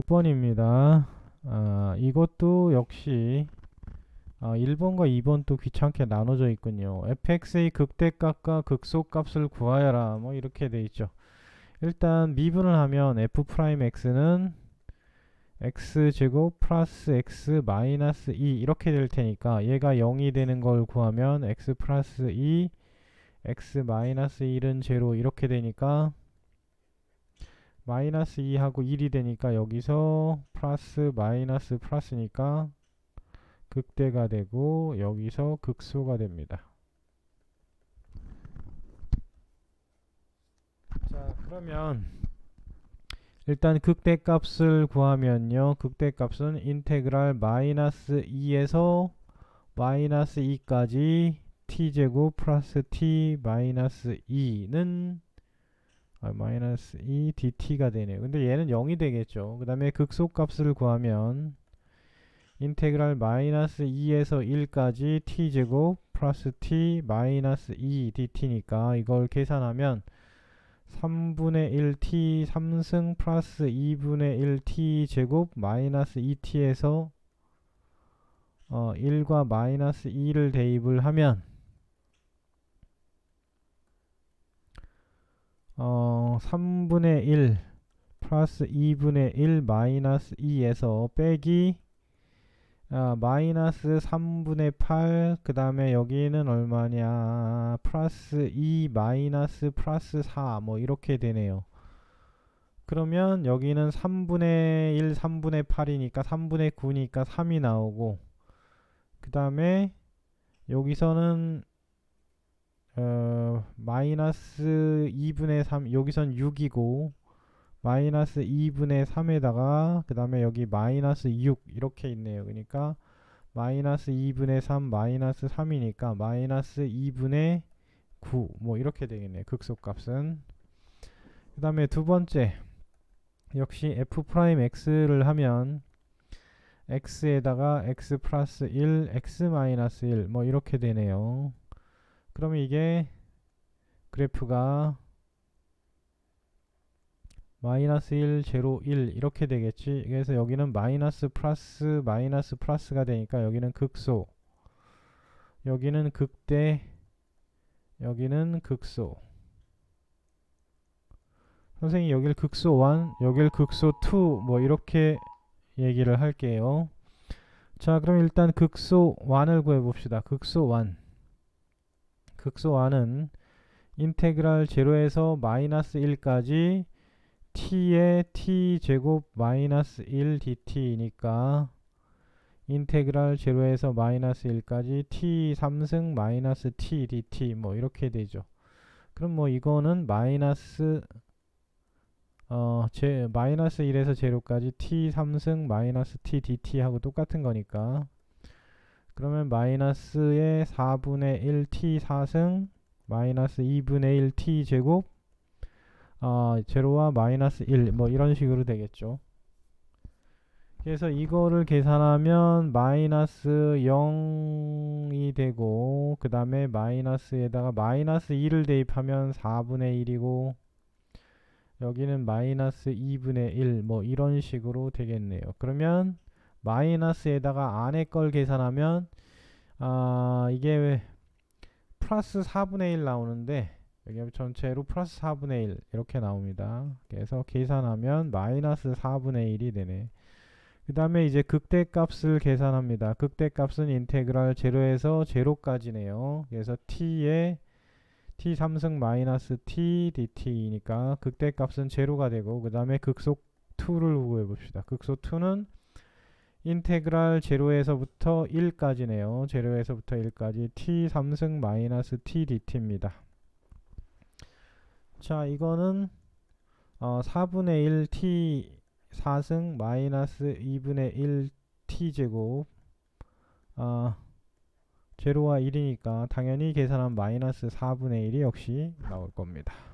6번입니다. 아, 이것도 역시 아, 1번과 2번 또 귀찮게 나눠져 있군요. fx의 극대값과 극소값을 구하여라. 뭐 이렇게 돼 있죠. 일단 미분을 하면 f'x는 x제곱 플러스 x 마이너스 2 이렇게 될 테니까 얘가 0이 되는 걸 구하면 x 플러스 2 x 마이너스 1은 제로 이렇게 되니까 마이너스 2하고 1이 되니까 여기서 플러스 마이너스 플러스니까 극대가 되고 여기서 극소가 됩니다. 자 그러면 일단 극대값을 구하면요 극대값은 인테그랄 마이너스 2에서 마이너스 2까지 t제곱 플러스 t 마이너스 2는 아, 마이너스 2 dt가 되네요. 근데 얘는 0이 되겠죠. 그 다음에 극소값을 구하면 인테그랄 마이너스 2에서 1까지 t제곱 플러스 t 마이너스 2 dt니까 이걸 계산하면 3분의 1t 3승 플러스 2분의 1t 제곱 마이너스 2t에서 어, 1과 마이너스 2를 대입을 하면 어, 3분의 1 플러스 2분의 1 마이너스 2에서 빼기 아, 마이너스 3분의 8, 그 다음에 여기는 얼마냐, 플러스 2 마이너스 플러스 4, 뭐 이렇게 되네요. 그러면 여기는 3분의 1, 3분의 8이니까 3분의 9니까 3이 나오고, 그 다음에 여기서는 어, 마이너스 2분의 3, 여기선 6이고, 마이너스 2분의 3에다가 그 다음에 여기 마이너스 6 이렇게 있네요. 그러니까 마이너스 2분의 3 마이너스 3이니까 마이너스 2분의 9 뭐 이렇게 되겠네요. 극소값은 그 다음에 두 번째 역시 f 프라임 x를 하면 x에다가 x 플러스 1 x 마이너스 1 뭐 이렇게 되네요. 그러면 이게 그래프가 마이너스 1, 제로, 1 이렇게 되겠지. 그래서 여기는 마이너스 플러스 마이너스 플러스가 되니까 여기는 극소 여기는 극대 여기는 극소 선생님 여길 극소 1 여길 극소 2 뭐 이렇게 얘기를 할게요. 자 그럼 일단 극소 1을 구해봅시다. 극소 1 극소 1은 인테그랄 제로에서 마이너스 1까지 t의 t제곱 마이너스 1 dt니까 인테그랄 제로에서 마이너스 1까지 t 3승 마이너스 t dt 뭐 이렇게 되죠. 그럼 뭐 이거는 마이너스 어, 제, 마이너스 1에서 제로까지 t 3승 마이너스 t dt 하고 똑같은 거니까 그러면 마이너스의 4분의 1 t 4승 마이너스 2분의 1 t 제곱 어, 제로와 마이너스 1 뭐 이런 식으로 되겠죠. 그래서 이거를 계산하면 마이너스 0이 되고 그 다음에 마이너스에다가 마이너스 2를 대입하면 4분의 1이고 여기는 마이너스 2분의 1 뭐 이런 식으로 되겠네요. 그러면 마이너스에다가 안에 걸 계산하면 아 이게 플러스 4분의 1 나오는데 여기 전체로 플러스 4분의 1 이렇게 나옵니다. 그래서 계산하면 마이너스 4분의 1이 되네. 그 다음에 이제 극대값을 계산합니다. 극대값은 인테그랄 제로에서 제로까지네요. 그래서 t의 t 3승 마이너스 t dt니까 극대값은 제로가 되고 그 다음에 극속 2를 구해 봅시다. 극속 2는 인테그랄 제로에서부터 1까지네요. 제로에서부터 1까지 t 3승 마이너스 t dt입니다. 자 이거는 어, 4분의 1 t 4승 마이너스 2분의 1 t 제곱 어, 제로와 1이니까 당연히 계산한 마이너스 4분의 1이 역시 나올 겁니다.